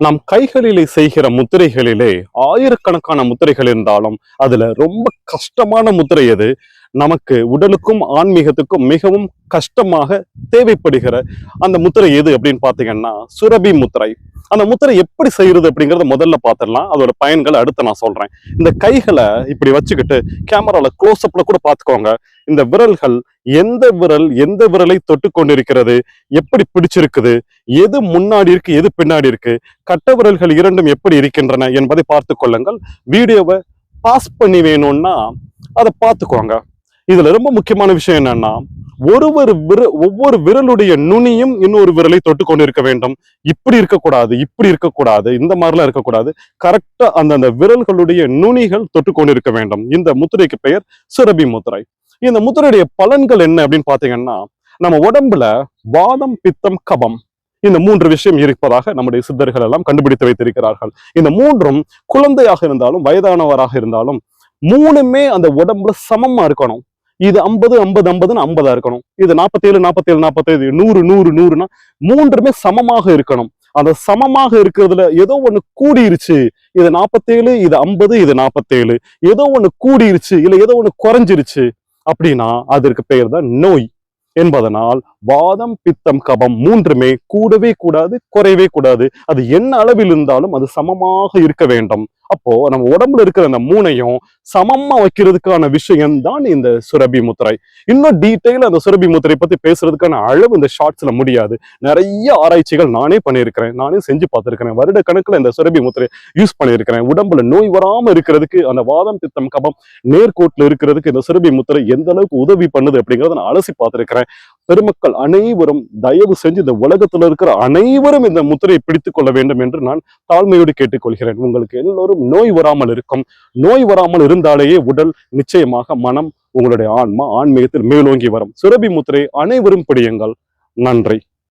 நம் கைகளிலே செய்கிற முத்திரைகளிலே ஆயிரக்கணக்கான முத்திரைகள் இருந்தாலும் அதுல ரொம்ப கஷ்டமான முத்திரை எது? நமக்கு உடலுக்கும் ஆன்மீகத்துக்கும் மிகவும் கஷ்டமாக தேவைப்படுகிற அந்த முத்திரை எது அப்படின்னு பாத்தீங்கன்னா சுரபி முத்திரை. அந்த முத்திரை எப்படி செய்யறது அப்படிங்கறத முதல்ல பார்த்துடலாம். அதோட பயன்களை அடுத்து நான் சொல்றேன். இந்த கைகளை இப்படி வச்சுக்கிட்டு கேமரால க்ளோஸ் அப்ல கூட பார்த்துக்கோங்க. இந்த விரல்கள் எந்த விரல் எந்த விரலை தொட்டு கொண்டிருக்கிறது? எப்படி பிடிச்சிருக்குது? எது முன்னாடி இருக்கு எது பின்னாடி இருக்கு? கட்ட விரல்கள் இரண்டும் எப்படி இருக்கின்றன என்பதை பார்த்து கொள்ளுங்கள். வீடியோவை பாஸ் பண்ணி வேணும்னா அதை பார்த்துக்கோங்க. இதுல ரொம்ப முக்கியமான விஷயம் என்னன்னா ஒரு ஒரு விர ஒவ்வொரு விரலுடைய நுனியும் இன்னொரு விரலை தொட்டு கொண்டு இருக்க வேண்டும். இப்படி இருக்கக்கூடாது இப்படி இருக்கக்கூடாது இந்த மாதிரிலாம் இருக்கக்கூடாது. கரெக்டா அந்த விரல்களுடைய நுனிகள் தொட்டு கொண்டு இருக்க வேண்டும். இந்த முத்திரைக்கு பெயர் சுரபி முத்திரை. இந்த முத்திரையுடைய பலன்கள் என்ன அப்படின்னு பாத்தீங்கன்னா நம்ம உடம்புல வாதம் பித்தம் கபம் இந்த மூன்று விஷயம் இருப்பதாக நம்முடைய சித்தர்கள் எல்லாம் கண்டுபிடித்து வைத்திருக்கிறார்கள். இந்த மூன்றும் குழந்தையாக இருந்தாலும் வயதானவராக இருந்தாலும் மூணுமே அந்த உடம்புல சமமா இருக்கணும். இது ஐம்பது ஐம்பது ஐம்பதுன்னு ஐம்பதா இருக்கணும். இது நாற்பத்தேழு நாற்பத்தேழு நாற்பத்தேழு நூறு நூறு நூறுனா மூன்றுமே சமமாக இருக்கணும். அந்த சமமாக இருக்கிறதுல ஏதோ ஒண்ணு கூடிருச்சு. இது நாற்பத்தேழு இது ஐம்பது இது நாற்பத்தேழு ஏதோ ஒண்ணு கூடிருச்சு இல்ல ஏதோ ஒண்ணு குறைஞ்சிருச்சு. அப்படின்னா அதற்கு பெயர் தான் நோய் என்பதனால் வாதம் பித்தம் கபம் மூன்றுமே கூடவே கூடாது குறையவே கூடாது. அது என்ன அளவில் இருந்தாலும் அது சமமாக இருக்க வேண்டும். அப்போ நம்ம உடம்புல இருக்கிற அந்த மூணையும் சமமா வைக்கிறதுக்கான விஷயம் தான் இந்த சுரபி முத்திரை. இன்னும் டீட்டெயில் அந்த சுரபி முத்திரை பத்தி பேசுறதுக்கான அளவு இந்த ஷார்ட்ஸ்ல முடியாது. நிறைய ஆராய்ச்சிகள் நானே பண்ணியிருக்கிறேன். நானே செஞ்சு பார்த்திருக்கிறேன். வருட கணக்குல இந்த சுரபி முத்திரை யூஸ் பண்ணியிருக்கிறேன். உடம்புல நோய் வராம இருக்கிறதுக்கு அந்த வாதம் பித்தம் கபம் நேர்கோட்டில் இருக்கிறதுக்கு இந்த சுரபி முத்திரை எந்த அளவுக்கு உதவி பண்ணுது அப்படிங்கறத நான் அலசி பார்த்திருக்கிறேன். பெருமக்கள் அனைவரும் தயவு செஞ்சு இந்த உலகத்துல இருக்கிற அனைவரும் இந்த முத்திரையை பிடித்துக் கொள்ள வேண்டும் என்று நான் தாழ்மையோடு கேட்டுக்கொள்கிறேன். உங்களுக்கு எல்லோரும் நோய் வராமல் இருக்கும். நோய் வராமல் இருந்தாலேயே உடல் நிச்சயமாக மனம் உங்களுடைய ஆன்மா ஆன்மீகத்தில் மேலோங்கி வரும். சுரபி முத்திரை அனைவரும் பிடியுங்கள். நன்றி.